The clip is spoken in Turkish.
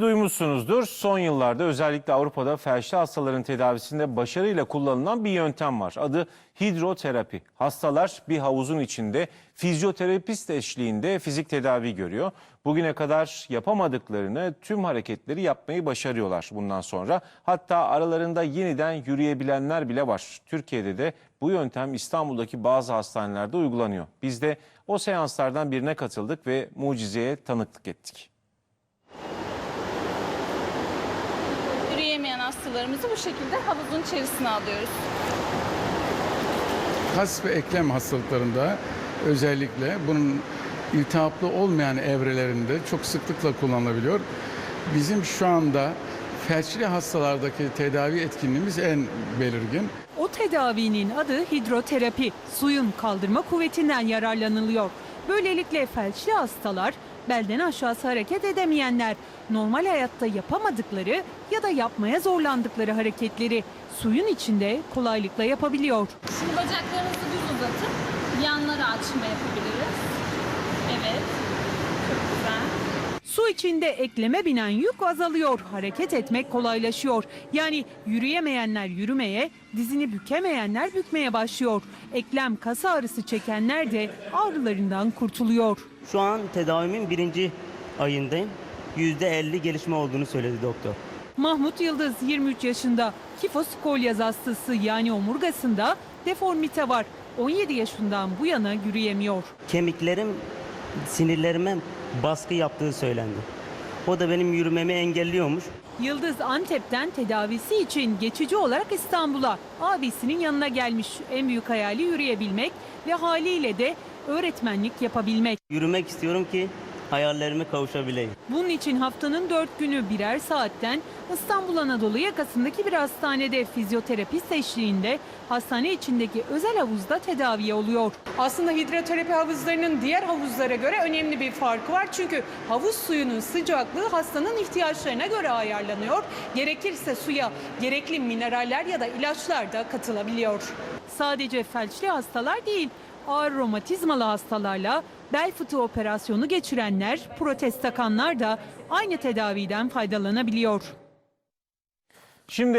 Duymuşsunuzdur. Son yıllarda özellikle Avrupa'da felçli hastaların tedavisinde başarıyla kullanılan bir yöntem var. Adı hidroterapi. Hastalar bir havuzun içinde fizyoterapist eşliğinde fizik tedavi görüyor. Bugüne kadar yapamadıklarını tüm hareketleri yapmayı başarıyorlar bundan sonra. Hatta aralarında yeniden yürüyebilenler bile var. Türkiye'de de bu yöntem İstanbul'daki bazı hastanelerde uygulanıyor. Biz de o seanslardan birine katıldık ve mucizeye tanıklık ettik. Yürüyemeyen hastalarımızı bu şekilde havuzun içerisine alıyoruz. kas ve eklem hastalıklarında özellikle bunun iltihaplı olmayan evrelerinde çok sıklıkla kullanılabiliyor. Bizim şu anda felçli hastalardaki tedavi etkinliğimiz en belirgin. O tedavinin adı hidroterapi. Suyun kaldırma kuvvetinden yararlanılıyor. Böylelikle felçli hastalar, belden aşağısı hareket edemeyenler, normal hayatta yapamadıkları ya da yapmaya zorlandıkları hareketleri suyun içinde kolaylıkla yapabiliyor. Şimdi bacaklarınızı düz uzatıp yanlara açma yapabiliriz. Evet. Su içinde ekleme binen yük azalıyor, hareket etmek kolaylaşıyor. Yani yürüyemeyenler yürümeye, dizini bükemeyenler bükmeye başlıyor. Eklem kas ağrısı çekenler de ağrılarından kurtuluyor. Şu an tedavimin birinci ayındayım. %50 gelişme olduğunu söyledi doktor. Mahmut Yıldız 23 yaşında. Kifos kolyaz hastası yani omurgasında deformite var. 17 yaşından bu yana yürüyemiyor. Kemiklerim sinirlerime baskı yaptığı söylendi. O da benim yürümemi engelliyormuş. Yıldız Antep'ten tedavisi için geçici olarak İstanbul'a abisinin yanına gelmiş. En büyük hayali yürüyebilmek ve haliyle de öğretmenlik yapabilmek. Yürümek istiyorum ki hayallerime kavuşabileyim. Bunun için haftanın dört günü birer saatten İstanbul Anadolu yakasındaki bir hastanede fizyoterapist eşliğinde hastane içindeki özel havuzda tedavi oluyor. Aslında hidroterapi havuzlarının diğer havuzlara göre önemli bir farkı var. Çünkü havuz suyunun sıcaklığı hastanın ihtiyaçlarına göre ayarlanıyor. Gerekirse suya gerekli mineraller ya da ilaçlar da katılabiliyor. Sadece felçli hastalar değil, ağır romatizmalı hastalarla bel fıtığı operasyonu geçirenler, protez takanlar da aynı tedaviden faydalanabiliyor. Şimdi